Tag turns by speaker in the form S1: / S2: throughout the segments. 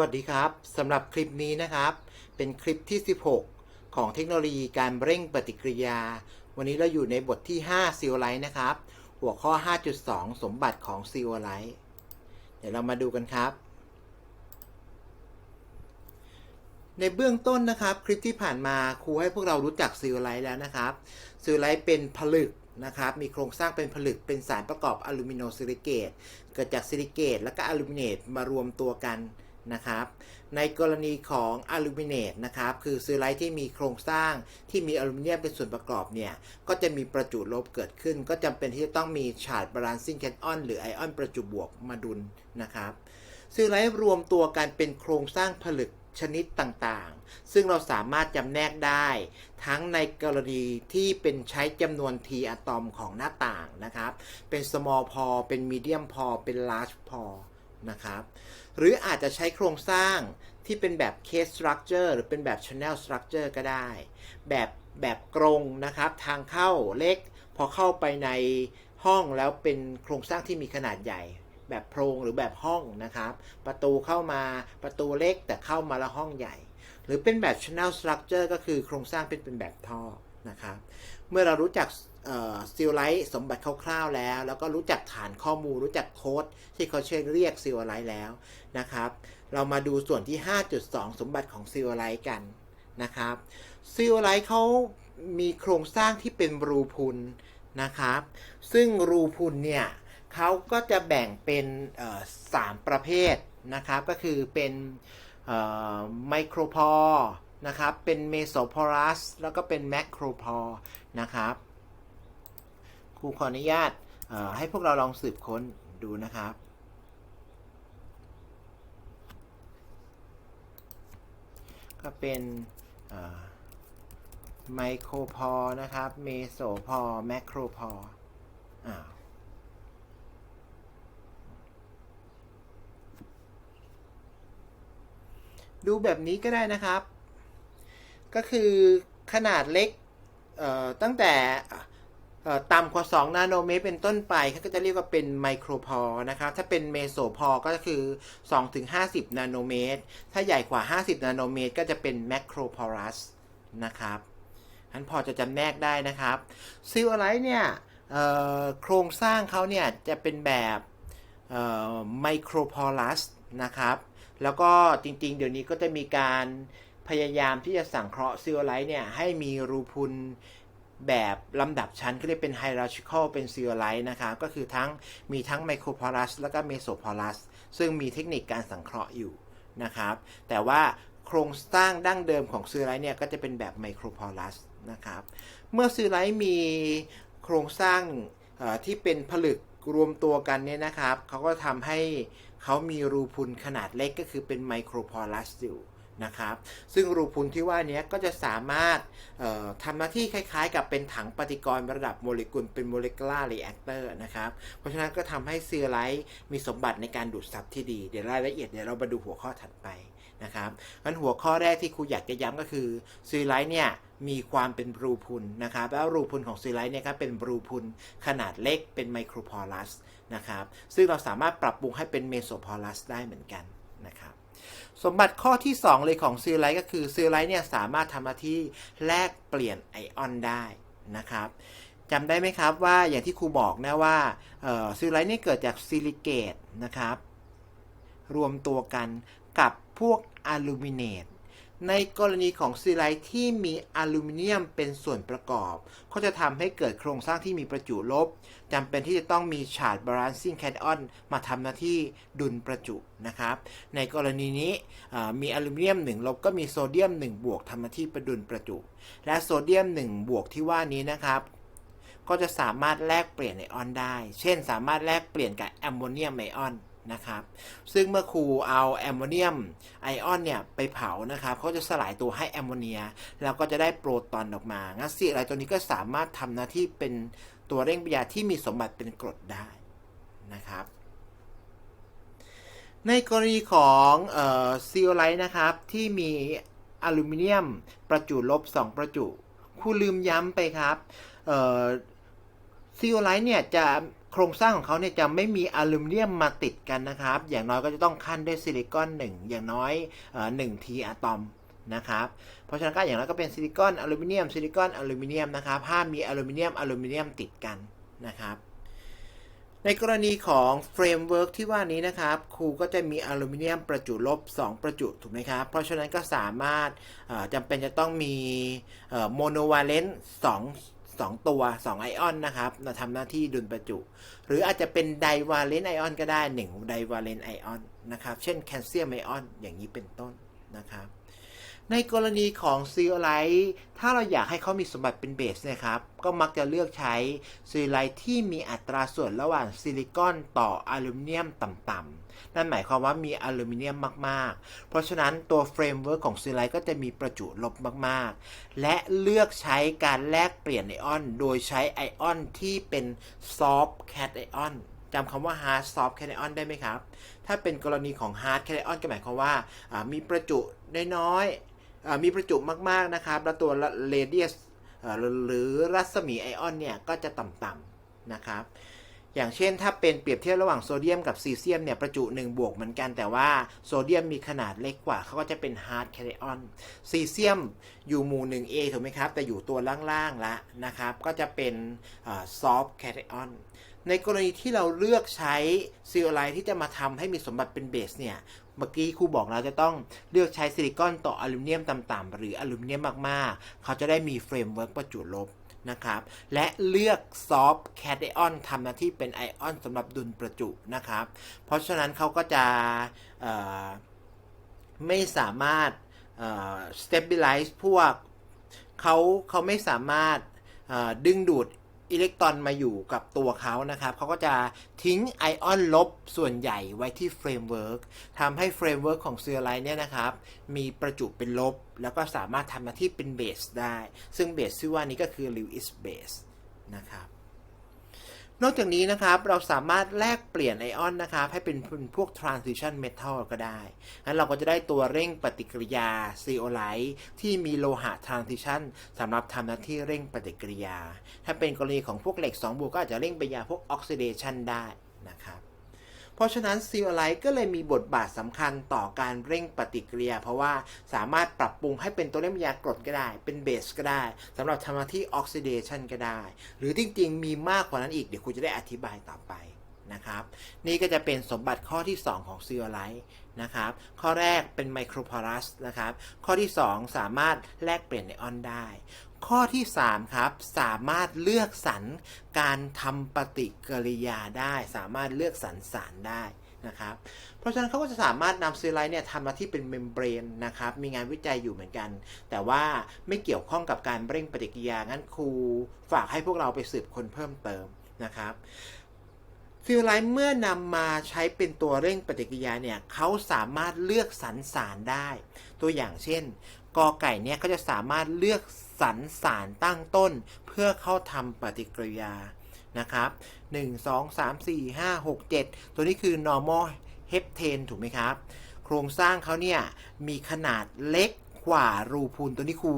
S1: วัสดีครับสำหรับคลิปนี้นะครับ เป็นคลิปที่ 16 ของเทคโนโลยีการเร่งปฏิกิริยา วันนี้เราอยู่ในบทที่5ซีโอไลท์นะครับ หัวข้อ 5.2 สมบัติของซีโอไลท์เดี๋ยวเรามาดูกันครับ ในเบื้องต้นนะครับ คลิปที่ผ่านมาครูให้พวกเรารู้จักซีโอไลท์แล้วนะครับซีโอไลท์เป็นผลึกนะครับมีโครงสร้างเป็นผลึกเป็นสารประกอบอลูมิโนซิลิเกตเกิดจากซิลิเกตและก็อลูมิเนตมารวมตัวกัน นะครับ ในกรณีของอลูมิเนตนะครับ คือซีโอไลท์ที่มีโครงสร้างที่มีอลูมิเนียมเป็นส่วนประกอบเนี่ย ก็จะมีประจุลบเกิดขึ้น ก็จำเป็นที่จะต้องมีชาร์จบาลานซิ่งแคทออนหรือไอออนประจุบวกมาดุลนะครับซีโอไลท์รวมตัวกันเป็นโครงสร้างผลึกชนิดต่างๆ ซึ่งเราสามารถจำแนกได้ ทั้งในกรณีที่เป็นใช้จำนวน t อะตอมของหน้าต่างนะครับ เป็น small พอเป็น medium พอเป็น large พอ นะครับ หรืออาจจะใช้โครงสร้างที่เป็นแบบ case structure หรือเป็นแบบ channel structure ก็ได้ แบบแบบกรงนะครับ ทางเข้าเล็ก พอเข้าไปในห้องแล้วเป็นโครงสร้างที่มีขนาดใหญ่ แบบโพรงหรือแบบห้องนะครับ ประตูเข้ามาประตูเล็กแต่เข้ามาล้วห้องใหญ่ หรือเป็นแบบ channel structure ก็คือโครงสร้างเป็นเป็นแบบท่อนะครับ เมื่อเรารู้จัก ซิลไลท์สมบัติคร่าวๆแล้ว แล้วก็รู้จักฐานข้อมูล รู้จักโค้ดที่เขาใช้เรียกซิลไลท์แล้วนะครับ เรามาดูส่วนที่ 5.2 สมบัติของซิลไลท์กันนะครับซิลไลท์เขามีโครงสร้างที่เป็นรูพุนนะครับ ซึ่งรูพุนเนี่ยเขาก็จะแบ่งเป็นสามประเภทนะครับ ก็คือเป็นไมโครพอนะครับ เป็นเมโซพอรัสแล้วก็เป็นแมคโครพอนะครับ รูขออนุญาตให้พวกเราลองสืบค้นดูนะครับ ก็เป็นไมโครพอนะครับ เมโซพอแมคโครพออ้าวดูแบบนี้ก็ได้นะครับ ก็คือขนาดเล็กตั้งแต่ ต่ำกว่า 2 นาโนเมตรเป็นต้นไปเขาก็จะเรียกว่าเป็นไมโครพอนะครับ ถ้าเป็นเมโซพอก็คือ 2-50 นาโนเมตร ถ้าใหญ่กว่า 50 นาโนเมตร ก็จะเป็นแมคโครพอรัสนะครับอันพอจะจำแนกได้นะครับซิลอะไรเนี่ยโครงสร้างเขาเนี่ยจะเป็นแบบไมโครพอรัสนะครับ แล้วก็จริงๆ เดี๋ยวนี้ก็จะมีการพยายามที่จะสังเคราะห์ซิลไลท์เนี่ยให้มีรูพุน แบบลำดับชั้นก็เรียกเป็น hierarchical เป็นซิลไลท์นะครับก็คือทั้งมีทั้งไมโครพอลัสแล้วก็เมโซพอลัสซึ่งมีเทคนิคการสังเคราะห์อยู่นะครับ แต่ว่าโครงสร้างดั้งเดิมของซิลไลท์เนี่ย ก็จะเป็นแบบไมโครพอลัสนะครับ เมื่อซิลไลท์มีโครงสร้างที่เป็นผลึกรวมตัวกันเนี่ยนะครับ เขาก็ทำให้เขามีรูพุนขนาดเล็กก็คือเป็นไมโครพอลัสอยู่ นะครับ ซึ่งรูพุนที่ว่านี้ก็จะสามารถทำหน้าที่คล้ายๆ กับเป็นถังปฏิกรณ์ระดับโมเลกุลเป็นโมเลกุลาร์รีแอคเตอร์นะครับ เพราะฉะนั้นก็ทำให้ซีไลท์มีสมบัติในการดูดซับที่ดี เดี๋ยวรายละเอียดเดี๋ยวเรามาดูหัวข้อถัดไปนะครับงั้นหัวข้อแรกที่ครูอยากจะย้ำก็คือซีไลท์เนี่ยมีความเป็นรูพุนนะครับ แล้วรูพุนของซีไลท์เนี่ยครับเป็นรูพุนขนาดเล็กเป็นไมโครพอลัสนะครับ ซึ่งเราสามารถปรับปรุงให้เป็นเมโซพอลัสได้เหมือนกันนะครับ สมบัติข้อที่ 2 เลยของซีไลท์ก็คือซีไลท์เนี่ยสามารถทำหน้าที่แลกเปลี่ยนไอออนได้นะครับจำได้ไหมครับว่าอย่างที่ครูบอกนะว่าซีไลท์นี่เกิดจากซิลิเกตนะครับ รวมตัวกันกับพวกอลูมิเนต ในกรณีของซีไลท์ที่มีอลูมิเนียมเป็นส่วนประกอบ ก็จะทำให้เกิดโครงสร้างที่มีประจุลบจำเป็นที่จะต้องมีชาร์จบาลานซิ่งแคทออนมาทำหน้าที่ดุลประจุนะครับ ในกรณีนี้มีอลูมิเนียม 1 ลบก็มีโซเดียม 1 บวกทำหน้าที่ประดุลประจุ และโซเดียม 1 บวกที่ว่านี้นะครับก็จะสามารถแลกเปลี่ยนไอออนได้ เช่น สามารถแลกเปลี่ยนกับแอมโมเนียมไอออน นะครับ ซึ่งเมื่อครูเอาแอมโมเนียมไอออนเนี่ยไปเผานะครับเขาจะสลายตัวให้แอมโมเนีย แล้วก็จะได้โปรตอนออกมา งั้นสิ่งอะไรตัวนี้ก็สามารถทำหน้าที่เป็นตัวเร่งปฏิกิริยาที่มีสมบัติเป็นกรดได้นะครับ ในกรณีของซีโอไลท์นะครับ ที่มีอลูมิเนียมประจุลบ 2 ประจุ ครูลืมย้ำไปครับซีโอไลท์เนี่ยจะ โครงสร้างของเขาเนี่ยจะไม่มีอลูมิเนียมมาติดกันนะครับ อย่างน้อยก็จะต้องขั้นด้วยซิลิคอนหนึ่งอย่างน้อยหนึ่งทีอะตอมนะครับ เพราะฉะนั้นก็อย่างน้อยก็เป็นซิลิคอนอลูมิเนียมซิลิคอนอลูมิเนียมนะครับห้ามมีอลูมิเนียมอลูมิเนียมติดกันนะครับในกรณีของเฟรมเวิร์กที่ว่านี้นะครับครูก็จะมีอลูมิเนียมประจุลบ 2 ประจุถูกไหมครับ เพราะฉะนั้นก็สามารถจำเป็นจะต้องมีโมโนวาเลนต์ส องสองตัว 2 ไอออนนะครับมาทำหน้าที่ดุลประจุ หรืออาจจะเป็นไดวาเลนไอออนก็ได้1ไดวาเลนไอออนนะครับ เช่นแคลเซียมไอออนอย่างนี้เป็นต้นนะครับ ในกรณีของซีอไลท์ถ้าเราอยากให้เขามีสมบัติเป็นเบสนะครับ ก็มักจะเลือกใช้ซีอไลท์ที่มีอัตราส่วนระหว่างซิลิคอนต่ออลูมิเนียมต่ำๆ นั่นหมายความว่ามีอลูมิเนียมมากๆ เพราะฉะนั้นตัวเฟรมเวิร์กของซีอไลท์ก็จะมีประจุลบมากๆ และเลือกใช้การแลกเปลี่ยนไอออน โดยใช้ไอออนที่เป็นซอฟต์แคทไอออนจำคำว่า hard soft cation ได้ไหมครับ ถ้าเป็นกรณีของ hard cation ก็หมายความว่า มีประจุน้อยๆ มีประจุมากๆนะครับ แล้วตัว radius อ่าหรือรัศมีไอออนเนี่ยก็จะต่ำๆนะครับ อย่างเช่นถ้าเป็นเปรียบเทียบระหว่างโซเดียมกับซีเซียมเนี่ยประจุ1บวกเหมือนกันแต่ว่าโซเดียมมีขนาดเล็กกว่าเขาก็จะเป็น hard cation ซีเซียมอยู่หมู่ 1A ถูกไหมครับ แต่อยู่ตัวล่างๆละนะครับ ก็จะเป็นอ่า soft cation ในกรณีที่เราเลือกใช้ซีโอไลท์ที่จะมาทำให้มีสมบัติเป็นเบสเนี่ย เมื่อกี้ครูบอกเราจะต้องเลือกใช้ซิลิคอนต่ออลูมิเนียมต่ำๆหรืออลูมิเนียมมากๆ เขาจะได้มีเฟรมเวิร์กประจุลบนะครับ และเลือกซอฟต์แคทไอออนทำหน้าที่เป็นไอออนสำหรับดุลประจุนะครับ เพราะฉะนั้นเขาก็จะไม่สามารถเอ่อ stabilize พวกเขาเขาไม่สามารถดึงดูด อิเล็กตรอนมาอยู่กับตัวเขานะครับเขาก็จะทิ้งไอออนลบส่วนใหญ่ไว้ที่เฟรมเวิร์กทำให้เฟรมเวิร์กของเซอร์ไลน์เนี่ยนะครับ มีประจุเป็นลบ แล้วก็สามารถทำหน้าที่เป็นเบสได้ ซึ่งเบสที่ว่านี้ก็คือลิวอิสเบสนะครับ นอกจากนี้นะครับเราสามารถแลกเปลี่ยนไอออนนะครับให้เป็นพวก transition metal ก็ได้งั้นเราก็จะได้ตัวเร่งปฏิกิริยา zeolite ที่มีโลหะ transition สำหรับทำหน้าที่เร่งปฏิกิริยา ถ้าเป็นกรณีของพวกเหล็ก2บวกก็อาจจะเร่งไปยาพวก oxidation ได้นะครับ เพราะฉะนั้นซีโอไลท์ก็เลยมีบทบาทสำคัญต่อการเร่งปฏิกิริยา เพราะว่าสามารถปรับปรุงให้เป็นตัวเร่งปฏิกิริยากรดก็ได้ เป็นเบสก็ได้สำหรับทำหน้าที่ออกซิเดชันก็ได้ หรือจริงๆ มีมากกว่านั้นอีก เดี๋ยวคุณจะได้อธิบายต่อไปนะครับนี่ก็จะเป็นสมบัติข้อที่ 2 ของซีโอไลท์นะครับข้อแรกเป็นไมโครพอรัสนะครับข้อที่ 2 สามารถแลกเปลี่ยนไอออนได้ ข้อที่ 3 ครับ สามารถเลือกสรรการทำปฏิกิริยาได้ สามารถเลือกสรรสารได้นะครับ เพราะฉะนั้นเขาก็จะสามารถนำซีไลท์เนี่ยทำหน้าที่เป็นเมมเบรนนะครับ มีงานวิจัยอยู่เหมือนกัน แต่ว่าไม่เกี่ยวข้องกับการเร่งปฏิกิริยา งั้นครูฝากให้พวกเราไปสืบค้นเพิ่มเติมนะครับฟิลไลท์เมื่อนำมาใช้เป็นตัวเร่งปฏิกิริยาเนี่ยเขาสามารถเลือกสรรสารได้ ตัวอย่างเช่นกอไก่เนี่ยก็จะสามารถเลือก สรรสารตั้งต้น เพื่อเข้าทำปฏิกิริยานะครับ 1 2 3 4 5 6 7 ตัวนี้คือ normal heptane ถูกไหมครับ โครงสร้างเขาเนี่ย มีขนาดเล็กกว่ารูพุนตัวนี้ครู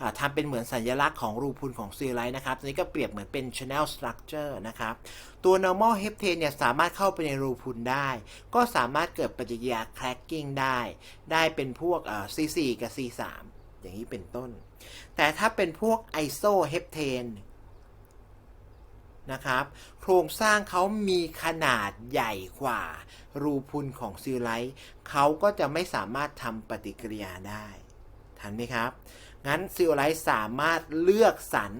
S1: อ่าทำเป็นเหมือนสัญลักษณ์ของรูพุนของซีไลท์นะครับ ตัวนี้ก็เปรียบเหมือนเป็น channel structure นะครับ ตัว normal heptane เนี่ย สามารถเข้าไปในรูพุนได้ ก็สามารถเกิดปฏิกิริยา cracking ได้ ได้เป็นพวก C4 กับ C3 อย่างนี้เป็นต้น แต่ถ้าเป็นพวก iso heptane นะครับ โครงสร้างเขามีขนาดใหญ่กว่า รูพุนของซิลไลท์เขาก็จะไม่สามารถทำปฏิกิริยาได้ ทันไหมครับ งั้นซิลไลท์สามารถเลือกสรร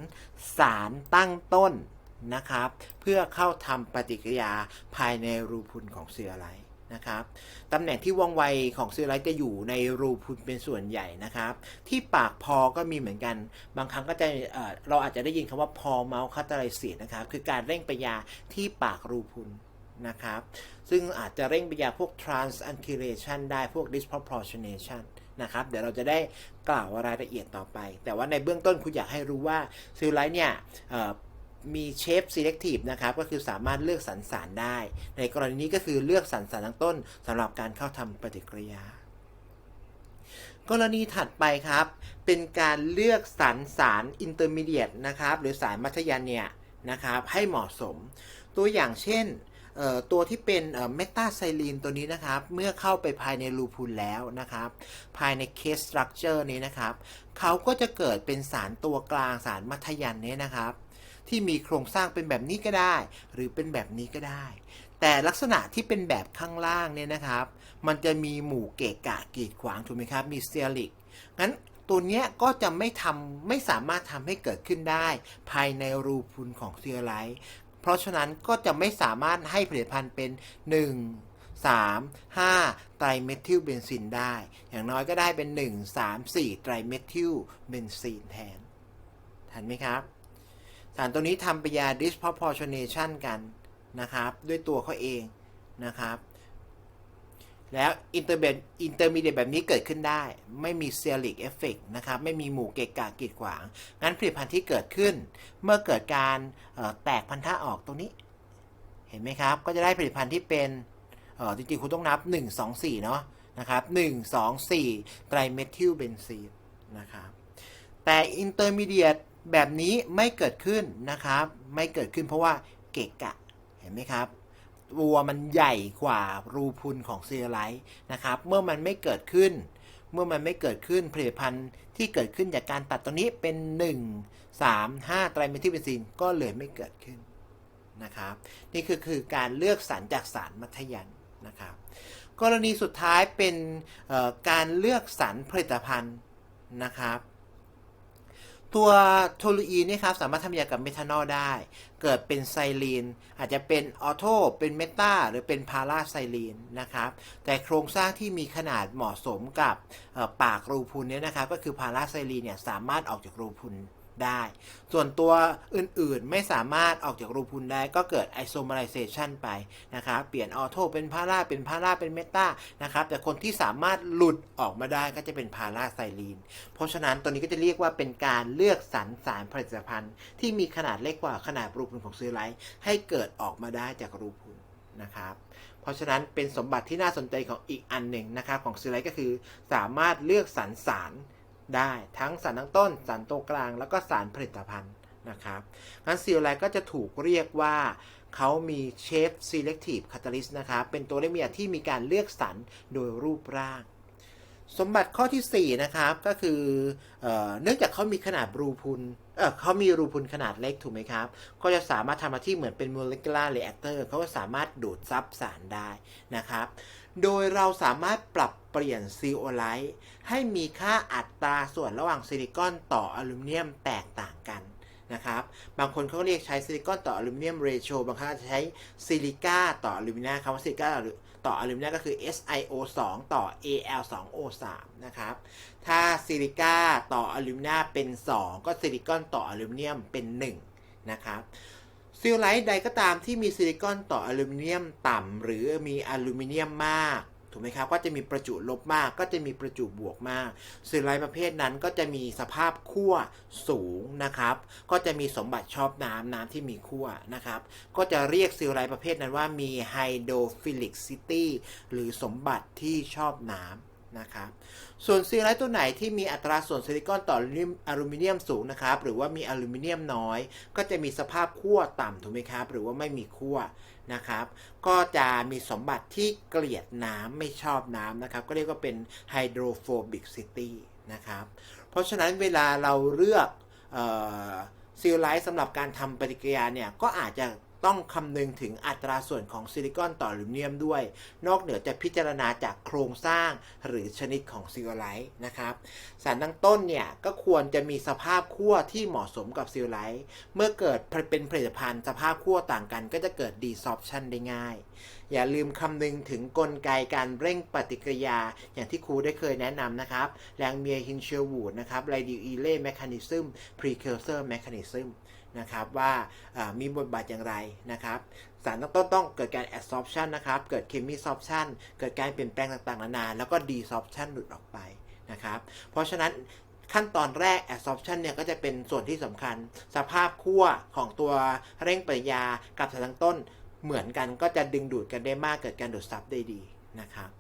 S1: สารตั้งต้นนะครับ เพื่อเข้าทำปฏิกิริยาภายในรูพุนของซิลไลท์ นะครับตำแหน่งที่ว่องไวของซิลไลท์จะอยู่ในรูพุนเป็นส่วนใหญ่นะครับ ที่ปากพอก็มีเหมือนกัน บางครั้งก็จะเเราอาจจะได้ยินคำว่าพอเมาส์คัตเตอร์ไลเซียนะครับ คือการเร่งไปยาที่ปากรูพุนนะครับ ซึ่งอาจจะเร่งไปยาพวก transankylation ได้พวก disproportionation นะครับ เดี๋ยวเราจะได้กล่าวรายละเอียดต่อไป แต่ว่าในเบื้องต้นคุณอยากให้รู้ว่าซิลไลท์เนี่ย มีเชฟ selective นะครับ ก็คือสามารถเลือกสรรสารได้ ในกรณีนี้ก็คือเลือกสรรสารตั้งต้นสำหรับการเข้าทำปฏิกิริยา กรณีถัดไปครับ เป็นการเลือกสรรสารอินเตอร์มีเดียตนะครับ หรือสารมัธยันเนี่ยนะครับ ให้เหมาะสม ตัวอย่างเช่นตัวที่เป็นเมตาไซลีนตัวนี้นะครับ เมื่อเข้าไปภายในรูพุนแล้วนะครับ ภายในเคสสตรัคเจอร์นี้นะครับ เขาก็จะเกิดเป็นสารตัวกลางสารมัธยันเนี่ยนะครับ ที่มีโครงสร้างเป็นแบบนี้ก็ได้ หรือเป็นแบบนี้ก็ได้ แต่ลักษณะที่เป็นแบบข้างล่างเนี่ยนะครับ มันจะมีหมู่เกะกะกีดขวางถูกไหมครับ มีเซียลิกงั้นตัวเนี้ยก็จะไม่ทำไม่สามารถทำให้เกิดขึ้นได้ ภายในรูพุนของเซียไลท์เพราะฉะนั้นก็จะไม่สามารถให้ผลิตภัณฑ์เป็น 1 3 5 ไตรเมทิลเบนซินได้ อย่างน้อยก็ได้เป็น 1 3 4 ไตรเมทิลเบนซินแทน ทันไหมครับ สารตัวนี้ทำปยา disproportionation กันนะครับ ด้วยตัวเขาเองนะครับ แล้วอินเตอร์เบนอินเตอร์มีเดียแบบนี้เกิดขึ้นได้ ไม่มีเซลิกเอฟเฟกนะครับ ไม่มีหมู่เกะกะกีดขวาง งั้นผลิตภัณฑ์ที่เกิดขึ้น เมื่อเกิดการแตกพันธะออกตรงนี้ เห็นไหมครับ ก็จะได้ผลิตภัณฑ์ที่เป็นจริงๆ คุณต้องนับ 1 2 4 เนาะนะครับ 1 2 4 ไตรเมทิลเบนซีนนะครับ แต่อินเตอร์มีเดียแบบนี้ไม่เกิดขึ้นนะครับ ไม่เกิดขึ้นเพราะว่าเกะกะเห็นไหมครับตัวมันใหญ่กว่ารูพุนของเซียไลท์นะครับ เมื่อมันไม่เกิดขึ้น เมื่อมันไม่เกิดขึ้นผลิตภัณฑ์ที่เกิดขึ้นจากการตัดตัวนี้เป็น 1 3 5 ไตรเมทิลเบนซีนก็เลยไม่เกิดขึ้นนะครับ นี่คือคือการเลือกสารจากสารมัธยันนะครับ กรณีสุดท้ายเป็นการเลือกสรรผลิตภัณฑ์นะครับ ตัวโทลูอีนนี่ครับสามารถทำยากับเมทานอลได้ เกิดเป็นไซลีน อาจจะเป็นออโทเป็นเมตาหรือเป็นพาราไซลีนนะครับแต่โครงสร้างที่มีขนาดเหมาะสมกับปากรูพุนเนี่ยนะครับก็คือพาราไซลีนเนี่ยสามารถออกจากรูพุน ได้ ส่วนตัวอื่นๆไม่สามารถออกจากรูพุนได้ก็เกิดไอโซมาไ z เซชันไปนะครับเปลี่ยนออโทเป็นพาราเป็นพาราเป็นเมตานะครับแต่คนที่สามารถหลุดออกมาได้ก็จะเป็นพาราไซลีน เพราะฉะนั้นตัวนี้ก็จะเรียกว่าเป็นการเลือกสรรสารผลิตภัณฑ์ ที่มีขนาดเล็กกว่าขนาดรูพุนของซีไลท์ให้เกิดออกมาได้จากรูพุนนะครับเพราะฉะนั้นเป็นสมบัติที่น่าสนใจของอีกอันหนึ่งนะครับของซีไลท์ก็คือสามารถเลือกสรรสาร ได้ทั้งสารตั้งต้น สารตัวกลาง แล้วก็สารผลิตภัณฑ์นะครับงั้นซีไลท์ก็จะถูกเรียกว่าเขามีเชฟ selective catalyst นะครับ เป็นตัวเลขมียที่มีการเลือกสรรโดยรูปร่าง สมบัติข้อที่ 4 นะครับ ก็คือเอเนื่องจากเขามีขนาดรูพุนเเขามีรูพุนขนาดเล็กถูกไหมครับ ก็จะสามารถทำหน้าที่เหมือนเป็น molecular reactor เขาก็สามารถดูดซับสารได้นะครับ โดยเราสามารถปรับเปลี่ยนซีโอไลท์ให้มีค่าอัตราส่วนระหว่างซิลิคอนต่ออลูมิเนียมแตกต่างกันนะครับ บางคนเขาเรียกใช้ซิลิคอนต่ออลูมิเนียมเรโชบางครั้งอาจจะใช้ซิลิก้าต่ออลูมิเนียมคำว่าซิลิก้าต่ออลูมิเนียมก็คือ SiO2 ต่อ Al2O3 นะครับ ถ้าซิลิก้าต่ออลูมิเนียมเป็น 2 ก็ซิลิคอนต่ออลูมิเนียมเป็น 1 นะครับ ซิลไลท์ใดก็ตามที่มีซิลิคอนต่ออลูมิเนียมต่ำหรือมีอลูมิเนียมมากถูกไหมครับก็จะมีประจุลบมากก็จะมีประจุบวกมากซิลไลท์ประเภทนั้นก็จะมีสภาพขั้วสูงนะครับ ก็จะมีสมบัติชอบน้ำน้ำที่มีขั้วนะครับ ก็จะเรียกซิลไลท์ประเภทนั้นว่ามีไฮโดรฟิลิกซิตี้หรือสมบัติที่ชอบน้ำ นะครับ ส่วนซีไลท์ตัวไหนที่มีอัตราส่วนซิลิคอนต่ออลูมิเนียมสูงนะครับ หรือว่ามีอลูมิเนียมน้อย ก็จะมีสภาพขั้วต่ำถูกไหมครับ หรือว่าไม่มีขั้วนะครับ ก็จะมีสมบัติที่เกลียดน้ำไม่ชอบน้ำนะครับ ก็เรียกว่าเป็นไฮโดรโฟบิกซิตี้นะครับ เพราะฉะนั้นเวลาเราเลือกซีลไลท์สำหรับการทำปฏิกิริยาเนี่ย ก็อาจจะ ต้องคำนึงถึงอัตราส่วนของซิลิคอนต่ออลูมิเนียมด้วย นอกเหนือจากพิจารณาจากโครงสร้างหรือชนิดของซิลไลท์นะครับ สารตั้งต้นเนี่ยก็ควรจะมีสภาพขั้วที่เหมาะสมกับซิลไลท์เมื่อเกิดเป็นผลิตภัณฑ์สภาพขั้วต่างกัน ก็จะเกิดดีซอ p ชันได้ง่าย อย่าลืมคำนึงถึงกลไกการเร่งปฏิกิริยา อย่างที่ครูได้เคยแนะนำนะครับแรงเมียฮินเชลวูดนะครับไ a ดิอีเล่แมคานิซึมพรีเคอร์เซอร์แมคานิซึม นะครับว่ามีบทบาทอย่างไรนะครับสารตั้งต้นต้องเกิดการ adsorption นะครับ เกิด chemisorption เกิดการเปลี่ยนแปลงต่างๆ นานา แล้วก็ desorption หลุดออกไปนะครับ เพราะฉะนั้นขั้นตอนแรก adsorption เนี่ยก็จะเป็นส่วนที่สำคัญ สภาพขั้วของตัวเร่งปฏิกิริยากับสารตั้งต้นเหมือนกันก็จะดึงดูดกันได้มากเกิดการดูดซับได้ดีนะครับ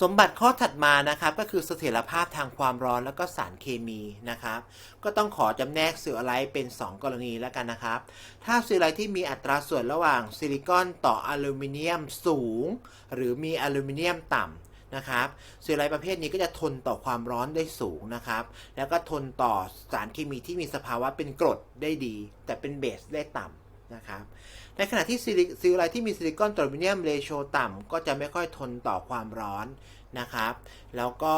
S1: สมบัติข้อถัดมานะครับก็คือเสถียรภาพทางความร้อนแล้วก็สารเคมีนะครับ ก็ต้องขอจำแนกซิลไลท์เป็น 2 กรณีแล้วกันนะครับ ถ้าซิลไลท์ที่มีอัตราส่วนระหว่างซิลิคอนต่ออลูมิเนียมสูง หรือมีอลูมิเนียมต่ำนะครับซิลไลท์ประเภทนี้ก็จะทนต่อความร้อนได้สูงนะครับ แล้วก็ทนต่อสารเคมีที่มีสภาวะเป็นกรดได้ดี แต่เป็นเบสได้ต่ำนะครับ ในขณะที่ซิลิซิลไลที่มีซิลิคอนต่ออลูมิเนียมเรโชต่ำก็จะไม่ค่อยทนต่อความร้อนนะครับ แล้วก็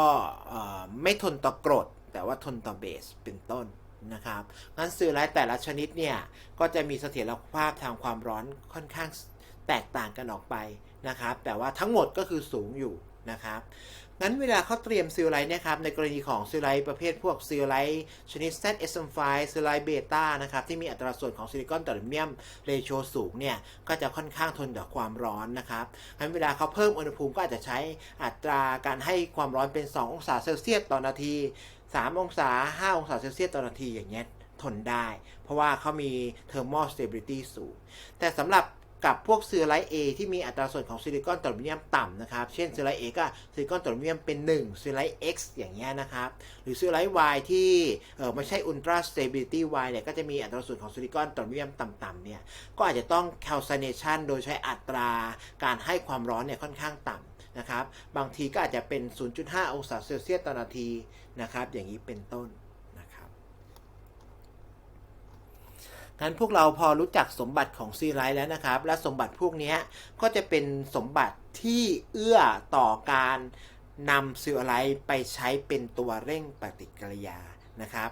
S1: ไม่ทนต่อกรด แต่ว่าทนต่อเบสเป็นต้นนะครับงั้นซิลไลแต่ละชนิดเนี่ยก็จะมีเสถียรภาพทางความร้อนค่อนข้างแตกต่างกันออกไปนะครับ แต่ว่าทั้งหมดก็คือสูงอยู่นะครับ งั้นเวลาเขาเตรียมซิลไลท์นี่ยครับในกรณีของซิลไลท์ประเภทพวกซิลไลท์ชนิด ZSM5 ซิลไลท์เบต้านะครับที่มีอัตราส่วนของซิลิคอนต่ออลูมิเนียมเรโชสูงเนี่ยก็จะค่อนข้างทนต่อความร้อนนะครับงั้นเวลาเขาเพิ่มอุณหภูมิก็อาจจะใช้อัตราการให้ความร้อนเป็น 2 องศาเซลเซียสต่อนาที 3 องศา 5 องศาเซลเซียสต่อนาทีอย่างเงี้ยทนได้ เพราะว่าเขามี thermal stability สูง แต่สำหรับ กับพวกซิลไลท์ A ที่มีอัตราส่วนของซิลิคอนตอลูมิเนียมต่ำนะครับ เช่นซิลไลท์ A ก็ซิลิคอนตอลูมิเนียมเป็น1ซิลไลท์ X อย่างเงี้ยนะครับ หรือซิลไลท์ Y ที่เออไม่ใช่ Ultra Stability Y เนี่ยก็จะมีอัตราส่วนของซิลิคอนตอลูมิเนียมต่ำๆเนี่ยก็อาจจะต้อง calcination โดยใช้อัตราการให้ความร้อนเนี่ยค่อนข้างต่ำนะครับ บางทีก็อาจจะเป็น 0.5 องศาเซลเซียสต่อนาทีนะครับ อย่างนี้เป็นต้นนะครับ งั้นพวกเราพอรู้จักสมบัติของซีไลท์แล้วนะครับ และสมบัติพวกนี้ก็จะเป็นสมบัติที่เอื้อต่อการนำซีไลท์ไปใช้เป็นตัวเร่งปฏิกิริยานะครับ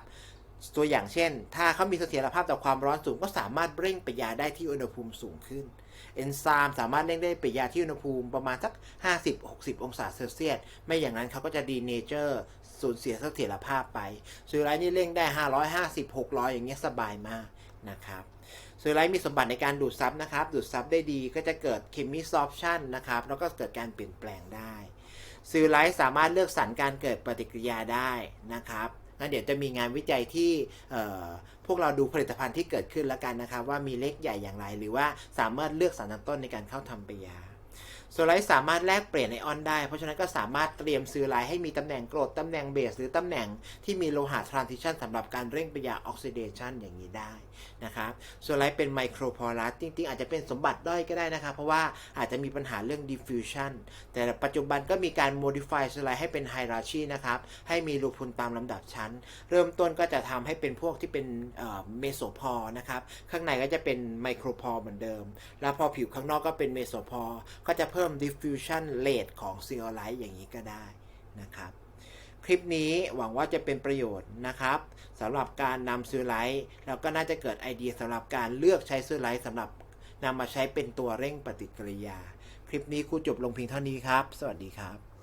S1: ตัวอย่างเช่น ถ้าเขามีเสถียรภาพต่อความร้อนสูง ก็สามารถเร่งปฏิกิริยาได้ที่อุณหภูมิสูงขึ้นเอนไซม์สามารถเร่งได้ปฏิกิริยาที่อุณหภูมิประมาณสัก 50-60 องศาเซลเซียส ไม่อย่างนั้นเขาก็จะดีเนเจอร์สูญเสียเสถียรภาพไปซีไลท์นี่เร่งได้ 550 600 อย่างเงี้ยสบายมาก นะครับซีไลท์มีสมบัติในการดูดซับนะครับ ดูดซับได้ดีก็จะเกิดเคมีซอฟชันนะครับ แล้วก็เกิดการเปลี่ยนแปลงได้ซีไลท์สามารถเลือกสรรการเกิดปฏิกิริยาได้นะครับงั้นเดี๋ยวจะมีงานวิจัยที่พวกเราดูผลิตภัณฑ์ที่เกิดขึ้นแล้วกันนะครับ ว่ามีเล็กใหญ่อย่างไร หรือว่าสามารถเลือกสารตั้งต้นในการเข้าทำปยาโซไลท์สามารถแลกเปลี่ยนไอออนได้ เพราะฉะนั้นก็สามารถเตรียมซื้อไลท์ให้มีตำแหน่งกรดตำแหน่งเบส หรือตำแหน่งที่มีโลหะทรานซิชันสำหรับการเร่งปฏิกิริยาออกซิเดชันอย่างนี้ได้นะครับโซไลท์เป็นไมโครพอลัสจริงๆ อาจจะเป็นสมบัติด้อยก็ได้นะครับ เพราะว่าอาจจะมีปัญหาเรื่อง diffusion แต่ปัจจุบันก็มีการ modify โซไลท์ให้เป็น hierarchy นะครับ ให้มีรูพุนตามลำดับชั้น เริ่มต้นก็จะทำให้เป็นพวกที่เป็นเมโซพอนะครับ ข้างในก็จะเป็นไมโครพอเหมือนเดิม แล้วพอผิวข้างนอกก็เป็นเมโซพอก็จะเพิ่ม diffusion rate ของซีออไลท์อย่างนี้ก็ได้นะครับ คลิปนี้หวังว่าจะเป็นประโยชน์นะครับสำหรับการนำซื้อไลท์แล้วก็น่าจะเกิดไอเดียสำหรับการเลือกใช้ซื้อไลท์สำหรับนำมาใช้เป็นตัวเร่งปฏิกิริยา คลิปนี้ครูจบลงเพียงเท่านี้ครับ สวัสดีครับ